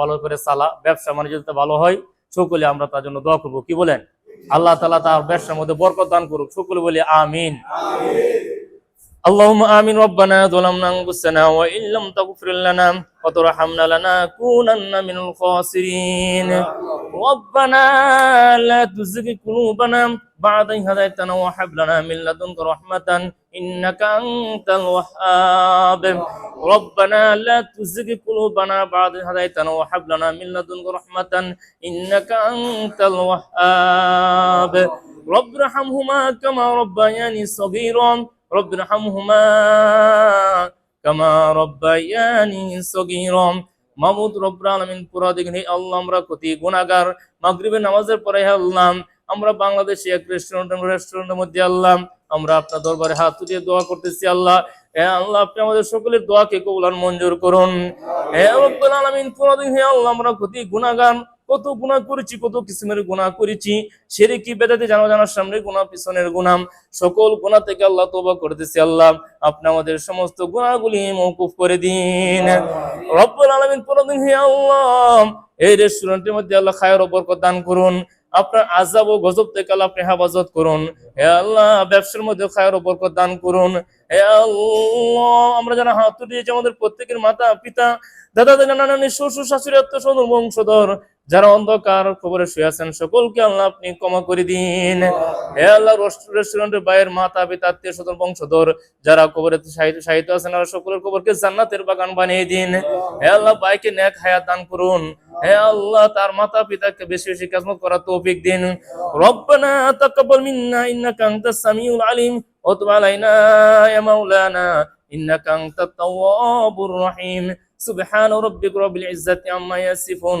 ভালো করে চালা ব্যবসা বাণিজ্য যাতে ভালো হয় সকলে আমরা তার জন্য দোয়া করবো কি বলেন আল্লাহ তালা তার ব্যবসার মধ্যে বরকত দান করুক সকলে বলি আমিন اللهم آمين ربنا ظلمنا أنفسنا وإن لم تغفر لنا وترحمنا لنكونن من الخاسرين ربنا لا تزغ قلوبنا بعد إذ هديتنا وهب لنا من لدنك رحمة إنك أنت الوهاب ربنا لا تزغ قلوبنا بعد إذ هديتنا وهب لنا من لدنك رحمة إنك أنت الوهاب رب ارحمهما كما ربياني صغيرا رب ارحمهما كما ربياني صغيرا মাহমুদ রব্বুল আলামিন পুরা দেখেন হে আল্লাহ আমরা কতি গুনাহগার মাগরিবের নামাজের পরে হে আল্লাহ আমরা বাংলাদেশে এক রেস্টুরেন্ট রেস্টুরেন্টের মধ্যে আল্লাহ আমরা আপনার দরবারে হাত উঠিয়ে দোয়া করতেছি আল্লাহ হে আল্লাহ, আপনি আমাদের সকলের দোয়াকে মঞ্জুর করুন। হে কতি কত করেছি কত করেছি কি বেদাতে জানা জানার সামনে পিছনের সকল গুনাহ থেকে আল্লাহ আল্লাহ। আপনি আমাদের সমস্ত গুনাহগুলি মওকুফ করে দিন। রব্বুল আলামিন প্রতিদিন হে আল্লাহ, এই রেস্টুরেন্টের মধ্যে আল্লাহ খায়ের বরকত দান করুন। আপনার আজাব ও গজব থেকে আল্লাহ আপনি হেফাজত করুন। হে আল্লাহ, ব্যবসার মধ্যে খায়ের বরকত দান করুন। হে আল্লাহ, আমরা যারা হাত দিয়েছি আমাদের প্রত্যেকের মাতা পিতা দাদা দাদা নানা নানি শ্বশুর শাশুড়ি আত্মীয় বংশধর যারা অন্ধকার খবরে শুয়ে আছেন, সকলকে আল্লাহ আপনি ক্ষমা করে দিন। হে আল্লাহ রেস্টুরেন্টের বাইরের মাতা, পিতা, আত্মীয় স্বজন, বংশধর, যারা কবরে সাহিত্য আছেন আর সকলের কবরকে জান্নাতের বাগান বানিয়ে দিন। হে আল্লাহ বাইকে নেক হায়াত দান করুন। হে আল্লাহ, তার মাতা, পিতাকে বেশি বেশি কাজমত করার তৌফিক দিন। রব্বানা তাকাব্বাল মিন্না, ইন্নাকা আনতাস সামিউল আলিম ওয়া তুব আলাইনা, ইয়া মাওলানা, ইন্নাকা আনতাত তাওয়াবুর রহিম। সুবহান রাব্বিকা রাব্বিল ইজ্জাতি আম্মা ইয়াসিফুন।